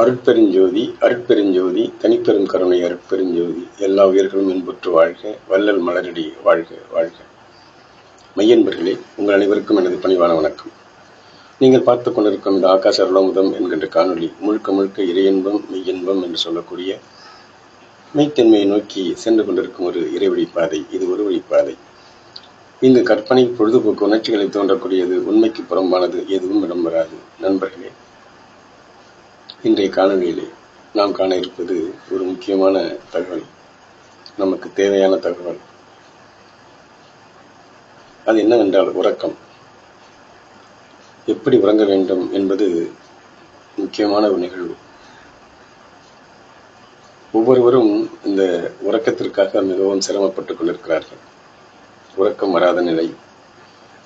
அருட்பெருஞ்சோதி அருட்பெருஞ்சோதி தனிப்பெரும் கருணை அருட்பெருஞ்சோதி எல்லா உயிர்களும் இன்புற்று வாழ்க வள்ளல் மலரடி வாழ்க வாழ்க. மையன்பர்களே உங்கள் அனைவருக்கும் எனது பணிவான வணக்கம். நீங்கள் பார்த்து கொண்டிருக்கும் இந்த ஆகாச அருளமுதம் என்கின்ற காணொளி முழுக்க முழுக்க இறையின்பம் மெய்யின்பம் என்று சொல்லக்கூடிய மெய்த்தன்மையை நோக்கி சென்று கொண்டிருக்கும் ஒரு இறைவழி பாதை இது ஒரு வழிப்பாதை. இங்கு கற்பனை பொழுதுபோக்கு உணர்ச்சிகளை தோன்றக்கூடியது உண்மைக்கு புறம்பானது எதுவும் இடம் வராது நண்பர்களே இன்றைய காணொலியிலே நாம் காண இருப்பது ஒரு முக்கியமான தகவல். நமக்கு தேவையான தகவல். அது என்னவென்றால் உறக்கம். எப்படி உறங்க வேண்டும் என்பது முக்கியமான ஒரு நிகழ்வு. ஒவ்வொருவரும் இந்த உறக்கத்திற்காக மிகவும் சிரமப்பட்டுக் கொண்டிருக்கிறார்கள். உறக்கம் வராத நிலை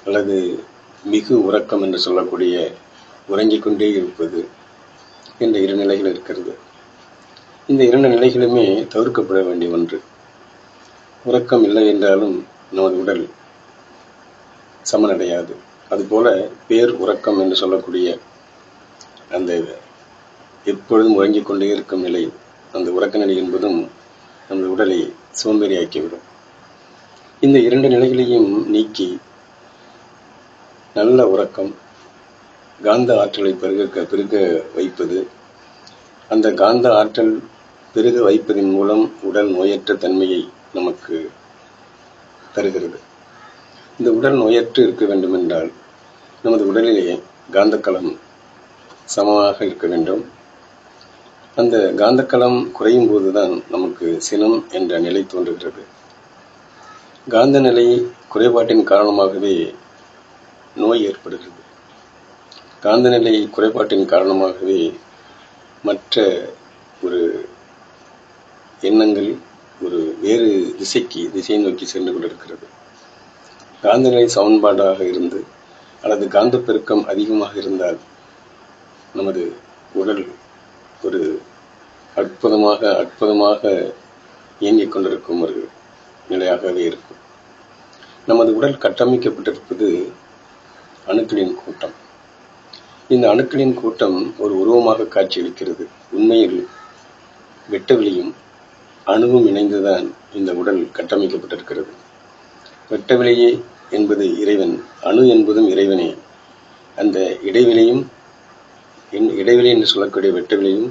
அல்லது மிகு உறக்கம் என்று சொல்லக்கூடிய உறங்கிக் கொண்டே இருப்பது என்ற இரு நிலைகள் இருக்கிறது. இந்த இரண்டு நிலைகளுமே தவிர்க்கப்பட வேண்டிய ஒன்று. உறக்கம் இல்லை என்றாலும் நமது உடல் சமனடையாது. அதுபோல பேர் உறக்கம் என்று சொல்லக்கூடிய அந்த எப்பொழுதும் உறங்கிக் கொண்டே இருக்கும் நிலை அந்த உறக்க நிலை என்பதும் நமது உடலை சோம்பேறியாக்கிவிடும். இந்த இரண்டு நிலைகளையும் நீக்கி நல்ல உறக்கம் காந்த ஆற்றலை பெருக பெருக வைப்பது. அந்த காந்த ஆற்றல் பெருக வைப்பதன் மூலம் உடல் நோயற்ற தன்மையை நமக்கு தருகிறது. இந்த உடல் நோயற்று இருக்க வேண்டும் என்றால் நமது உடலிலே காந்தக்களம் சமமாக இருக்க வேண்டும். அந்த காந்தக்களம் குறையும் போதுதான் நமக்கு சினம் என்ற நிலை தோன்றுகிறது. காந்த நிலை குறைபாட்டின் காரணமாகவே நோய் ஏற்படுகிறது. காந்தநிலை குறைபாட்டின் காரணமாகவே மற்ற ஒரு எண்ணங்கள் ஒரு வேறு திசைக்கு திசையை நோக்கி சென்று கொண்டிருக்கிறது. காந்தநிலை சமன்பாடாக இருந்து அல்லது காந்த பெருக்கம் அதிகமாக இருந்தால் நமது உடல் ஒரு அற்புதமாக அற்புதமாக இயங்கிக் கொண்டிருக்கும் ஒரு நிலையாகவே இருக்கும். நமது உடல் கட்டமைக்கப்பட்டிருப்பது அணுக்களின் கூட்டம். இந்த அணுக்களின் கூட்டம் ஒரு உருவமாக காட்சியளிக்கிறது. உண்மையில் வெட்டவெளியும் அணுவும் இணைந்துதான் இந்த உடல் கட்டமைக்கப்பட்டிருக்கிறது. வெட்டவெளியே என்பது இறைவன் அணு என்பதும் இறைவனே. அந்த இடைவெளியும் இடைவெளி என்று சொல்லக்கூடிய வெட்டவெளியும்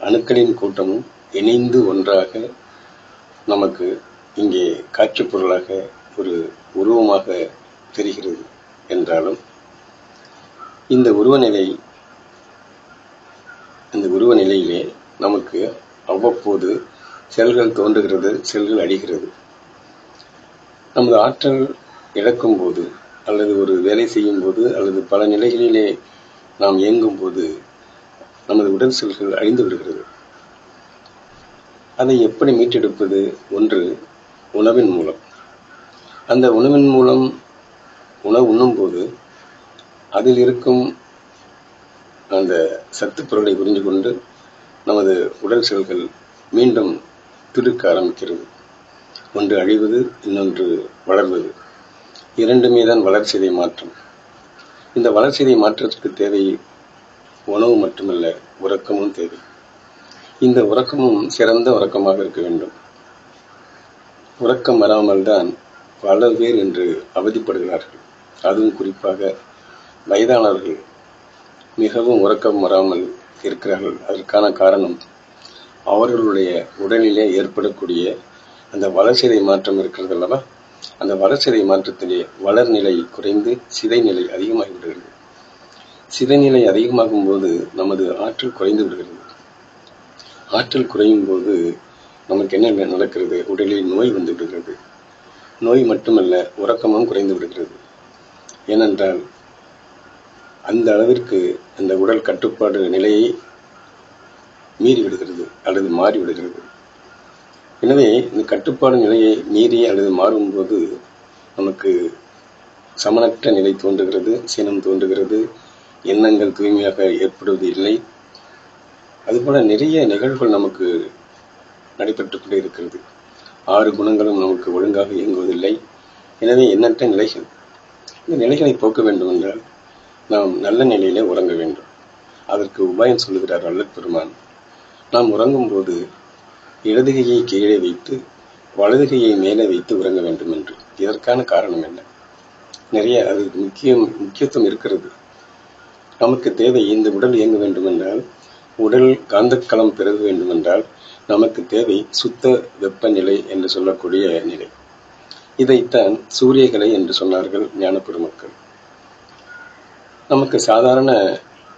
அணுக்களின் கூட்டமும் இணைந்து ஒன்றாக நமக்கு இங்கே காட்சி பொருளாக ஒரு உருவமாக தெரிகிறது என்றாலும் இந்த உருவநிலை இந்த உருவ நிலையிலே நமக்கு அவ்வப்போது செல்கள் தோன்றுகிறது செல்கள் அழிகிறது. நமது ஆற்றல் இழக்கும் போது அல்லது ஒரு வேலை செய்யும் போது அல்லது பல நிலைகளிலே நாம் இயங்கும் போது நமது உடல் செல்கள் அழிந்து விடுகிறது. அதை எப்படி மீட்டெடுப்பது? ஒன்று உணவின் மூலம். அந்த உணவின் மூலம் உணவு உண்ணும்போது அதில் இருக்கும் அந்த சத்து பொருளை புரிந்து கொண்டு நமது உடல் செல்கள் மீண்டும் துடுக்க ஆரம்பிக்கிறது. ஒன்று அழிவது இன்னொன்று வளர்வது. இரண்டுமே தான் வளர்ச்சிதை மாற்றம். இந்த வளர்ச்சிதை மாற்றத்திற்கு தேவை உணவு மட்டுமல்ல உறக்கமும் தேவை. இந்த உறக்கமும் சிறந்த உறக்கமாக இருக்க வேண்டும். உறக்கம் வராமல் தான் பல பேர் என்று அவதிப்படுகிறார்கள். அதுவும் குறிப்பாக வயதானவர்கள் மிகவும் உறக்கம் வராமல் இருக்கிறார்கள். அதற்கான காரணம் அவர்களுடைய உடலிலே ஏற்படக்கூடிய அந்த வளர்ச்சிதை மாற்றம் இருக்கிறது அல்லவா? அந்த வளர்ச்சிதை மாற்றத்திலே வளர்நிலை குறைந்து சிதைநிலை அதிகமாகி விடுகிறது. சிதைநிலை அதிகமாகும் போது நமது ஆற்றல் குறைந்து விடுகிறது. ஆற்றல் குறையும் போது நமக்கு என்ன நடக்கிறது? உடலில் நோய் வந்து விடுகிறது. நோய் மட்டுமல்ல உறக்கமும் குறைந்து விடுகிறது. ஏனென்றால் அந்த அளவிற்கு அந்த உடல் கட்டுப்பாடு நிலையை மீறிவிடுகிறது அல்லது மாறிவிடுகிறது எனவே இந்த கட்டுப்பாடு நிலையை மீறி அல்லது மாறும்போது நமக்கு சமனற்ற நிலை தோன்றுகிறது சினம் தோன்றுகிறது எண்ணங்கள் தூய்மையாக ஏற்படுவது இல்லை. அதுபோல நிறைய நிகழ்வுகள் நமக்கு நடைபெற்று கொண்டே இருக்கிறது. ஆறு குணங்களும் நமக்கு ஒழுங்காக இயங்குவதில்லை. எனவே எண்ணற்ற நிலைகள். இந்த நிலைகளை போக்க வேண்டும் என்றால் நாம் நல்ல நிலையிலே உறங்க வேண்டும். அதற்கு உபாயம் சொல்லுகிறார் அல்லத் பெருமான். நாம் உறங்கும் போது இடதுகையை கீழே வைத்து வலதுகையை மேலே வைத்து உறங்க வேண்டும் என்று. இதற்கான காரணம் என்ன? நிறைய அது முக்கியம் முக்கியத்துவம் இருக்கிறது. நமக்கு தேவை இந்த உடல் இயங்க வேண்டுமென்றால் உடல் காந்தக்களம் பெற வேண்டுமென்றால் நமக்கு தேவை சுத்த வெப்பநிலை என்று சொல்லக்கூடிய நிலை. இதைத்தான் சூரியகலை என்று சொன்னார்கள் ஞான பெருமக்கள் நமக்கு சாதாரண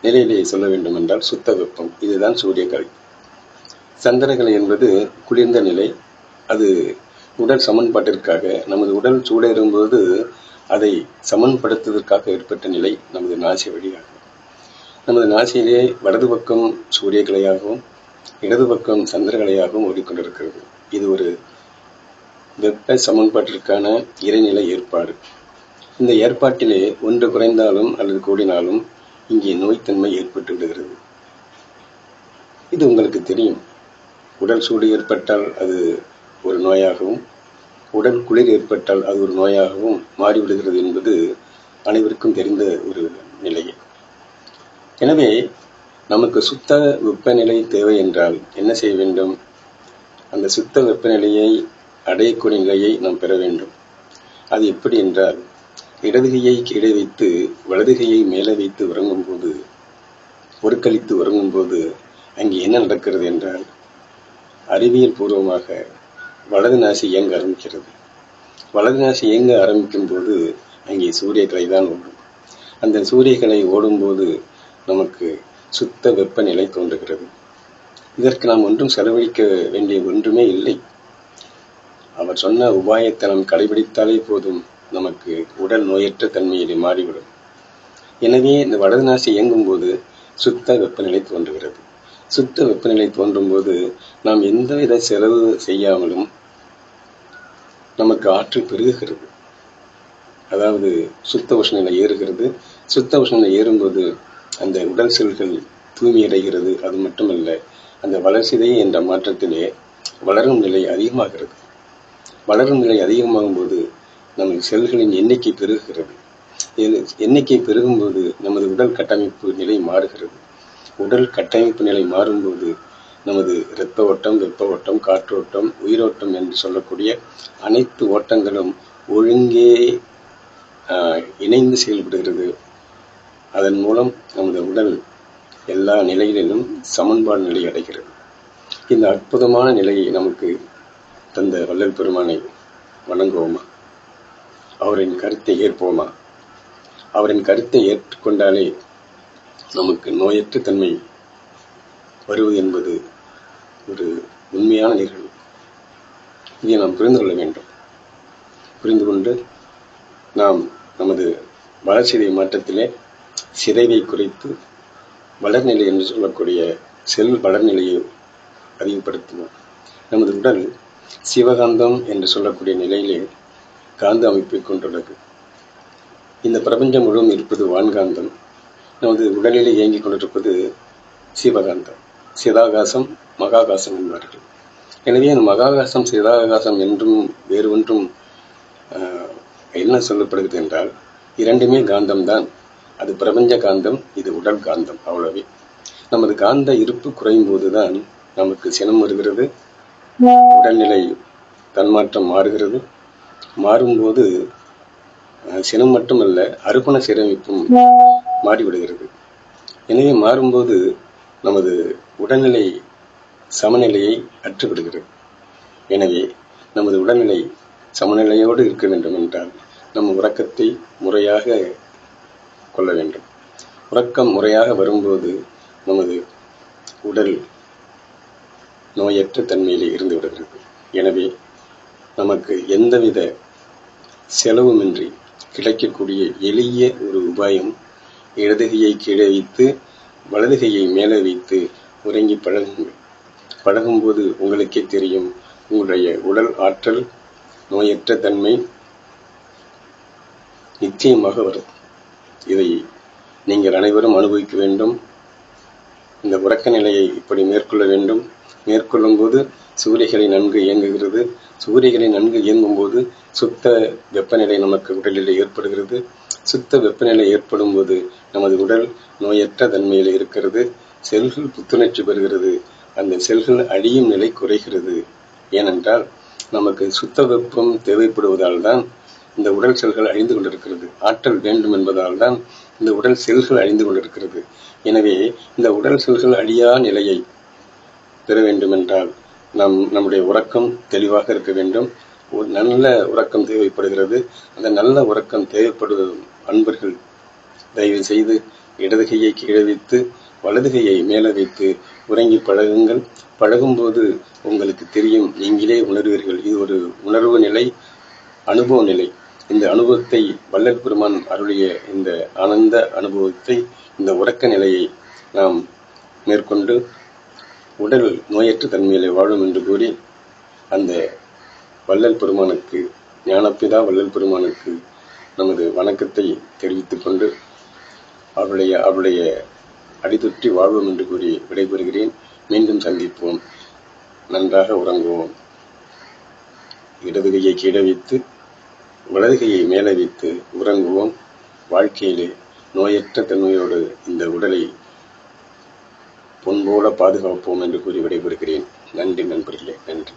நிலையிலே சொல்ல வேண்டும் என்றால் சுத்த வெப்பம் இதுதான் சூரியகலை சந்திரகலை என்பது குளிர்ந்த நிலை. அது உடல் சமன்பாட்டிற்காக நமது உடல் சூடேறும்போது அதை சமன்படுத்துவதற்காக ஏற்பட்ட நிலை நமது நாசி வழியாகும். நமது நாசியிலே வலது பக்கம் சூரியகலையாகவும் இடது பக்கம் சந்திரகலையாகவும் ஓடிக்கொண்டிருக்கிறது. இது ஒரு வெப்ப சமன்பாட்டிற்கான இறைநிலை ஏற்பாடு. இந்த ஏற்பாட்டிலே ஒன்று குறைந்தாலும் அல்லது கூடினாலும் இங்கே நோய்த்தன்மை ஏற்பட்டு விடுகிறது இது உங்களுக்கு தெரியும். உடல் சூடு ஏற்பட்டால் அது ஒரு நோயாகவும் உடல் குளிர் ஏற்பட்டால் அது ஒரு நோயாகவும் மாறிவிடுகிறது என்பது அனைவருக்கும் தெரிந்த ஒரு நிலையே எனவே நமக்கு சுத்த வெப்பநிலை தேவை என்றால் என்ன செய்ய வேண்டும்? அந்த சுத்த வெப்பநிலையை அடையக்கூடிய நிலையை நாம் பெற வேண்டும். அது எப்படி என்றால் இடதுகையை கீழே வைத்து வலதுகையை மேலே வைத்து உறங்கும் போது ஒருக்களித்து உறங்கும் போது அங்கே என்ன நடக்கிறது என்றால் அறிவியல் பூர்வமாக வலது நாசி இயங்க ஆரம்பிக்கிறது. வலது நாசி இயங்க ஆரம்பிக்கும் போது அங்கே சூரியக்கலை தான் ஓடும். அந்த சூரியக்கலை ஓடும்போது நமக்கு சுத்த வெப்பநிலை தோன்றுகிறது. இதற்கு நாம் ஒன்றும் செலவழிக்க வேண்டிய ஒன்றுமே இல்லை. அவர் சொன்ன உபாயத்தை நாம் கடைபிடித்தாலே போதும். நமக்கு உடல் நோயற்ற தன்மையிலே மாறிவிடும். எனவே இந்த வலது நாசி இயங்கும் போது சுத்த வெப்பநிலை தோன்றுகிறது. சுத்த வெப்பநிலை தோன்றும் போது நாம் எந்தவித செலவு செய்யாமலும் நமக்கு ஆற்றல் பெருகுகிறது. அதாவது சுத்த உஷ்ணநிலை ஏறுகிறது. சுத்த உஷ்ணநிலை ஏறும்போது அந்த உடல் செல்கள் தூய்மையடைகிறது அது மட்டுமல்ல அந்த வளர்ச்சிதை என்ற மாற்றத்திலே வளரும் நிலை அதிகமாகிறது. வளரும் நிலை அதிகமாகும் போது நமது செல்களின் எண்ணிக்கை பெருகுகிறது. எண்ணிக்கை பெருகும்போது நமது உடல் கட்டமைப்பு நிலை மாறுகிறது. உடல் கட்டமைப்பு நிலை மாறும்போது நமது இரத்த ஓட்டம் வெப்ப ஓட்டம் காற்றோட்டம் உயிரோட்டம் என்று சொல்லக்கூடிய அனைத்து ஓட்டங்களும் ஒழுங்கே இணைந்து செயல்படுகிறது. அதன் மூலம் நமது உடல் எல்லா நிலையிலும் சமன்பாடு நிலை அடைகிறது. இந்த அற்புதமான நிலையை நமக்கு தந்த வள்ளல் பெருமானை வணங்குவோமா? அவரின் கருத்தை ஏற்போமா? அவரின் கருத்தை ஏற்றுக்கொண்டாலே நமக்கு நோயற்ற தன்மை வருவது என்பது ஒரு உண்மையான நிகழ்வு. இதை நாம் புரிந்து கொள்ள வேண்டும். புரிந்து கொண்டு நாம் நமது வளர்ச்சிதை மாற்றத்திலே சிதைவை குறைத்து வளர்நிலை என்று சொல்லக்கூடிய செல் வளர்நிலையை அதிகப்படுத்துவோம். நமது உடல் சிவகாந்தம் என்று சொல்லக்கூடிய நிலையிலே காந்த அமைப்பை கொண்டுள்ளது. இந்த பிரபஞ்சம் முழுவதும் இருப்பது வான்காந்தம். நமது உடலிலே இயங்கிக் கொண்டிருப்பது சிவகாந்தம். சிதாகாசம் மகாகாசம் என்பார்கள். எனவே அந்த மகாகாசம் சிதாகாசம் என்றும் வேறு ஒன்றும் என்ன சொல்லப்படுகிறது என்றால் இரண்டுமே காந்தம்தான் அது பிரபஞ்ச காந்தம் இது உடல் காந்தம் அவ்வளவே. நமது காந்த இருப்பு குறையும் போதுதான் நமக்கு சினம் வருகிறது உடல்நிலை தன்மாற்றம் மாறுகிறது மாறும்போது சினம் மட்டுமல்ல அறுப்பண சீரமைப்பும் மாறிவிடுகிறது. எனவே மாறும்போது நமது உடல்நிலை சமநிலையை அற்றுவிடுகிறது. எனவே நமது உடல்நிலை சமநிலையோடு இருக்க வேண்டும் என்றால் நம் உறக்கத்தை முறையாக கொள்ள வேண்டும். உறக்கம் முறையாக வரும்போது நமது உடல் நோயற்ற தன்மையிலே இருந்து விடுகிறது. எனவே நமக்கு எந்தவித செலவுமின்றி கிடைக்கக்கூடிய எளிய ஒரு உபாயம் இடதுகையை கீழே வைத்து வலதுகையை மேலே வைத்து உறங்கி பழகுங்கள். பழகும்போது உங்களுக்கே தெரியும் உங்களுடைய உடல் ஆற்றல் நோயற்ற தன்மை நிச்சயமாக வரும். இதை நீங்கள் அனைவரும் அனுபவிக்க வேண்டும். இந்த உறக்க நிலையை இப்படி மேற்கொள்ள வேண்டும். மேற்கொள்ளும் போது சூரியகளை நன்கு இயங்குகிறது. சூரியகளை நன்கு இயங்கும் போது சுத்த வெப்பநிலை நமக்கு உடலில் ஏற்படுகிறது. சுத்த வெப்பநிலை ஏற்படும் போது நமது உடல் நோயற்ற தன்மையில் இருக்கிறது. செல்கள் புத்துணர்ச்சி பெறுகிறது. அந்த செல்கள் அழியும் நிலை குறைகிறது. ஏனென்றால் நமக்கு சுத்த வெப்பம் தேவைப்படுவதால் தான் இந்த உடல் செல்கள் அழிந்து கொண்டிருக்கிறது. ஆற்றல் வேண்டும் என்பதால் தான் இந்த உடல் செல்கள் அழிந்து கொண்டிருக்கிறது. எனவே இந்த உடல் செல்கள் அழியா நிலையை பெற வேண்டுமென்றால் நம் நம்முடைய உறக்கம் தெளிவாக இருக்க வேண்டும். ஒரு நல்ல உறக்கம் தேவைப்படுகிறது. அந்த நல்ல உறக்கம் தேவைப்படும் அன்பர்கள் தயவு செய்து இடது கையை கீழே வைத்து வலது கையை மேலே வைத்து உறங்கி பழகுங்கள். பழகும்போது உங்களுக்கு தெரியும் நீங்களே உணர்வீர்கள். இது ஒரு உணர்வு நிலை அனுபவ நிலை. இந்த அனுபவத்தை வள்ளல் பெருமான் அருளிய இந்த ஆனந்த அனுபவத்தை இந்த உறக்க நிலையை நாம் மேற்கொண்டு உடல் நோயற்ற தன்மையிலே வாழும் என்று கூறி அந்த வள்ளல் பெருமானுக்கு ஞானப்பிதா வள்ளல் பெருமானுக்கு நமது வணக்கத்தை தெரிவித்துக் கொண்டு அவருடைய அவருடைய அடிதொற்றி வாழ்வோம் என்று கூறி விடைபெறுகிறேன். மீண்டும் சந்திப்போம். நன்றாக உறங்குவோம். இடது கையை கீழே வைத்து வலது கையை மேலே வைத்து உறங்குவோம். வாழ்க்கையிலே நோயற்ற தன்மையோடு இந்த உடலை பொன்போல பாதுகாப்போம் என்று கூறி விடைபெறுகிறேன். நன்றி நண்பர்களே. நன்றி.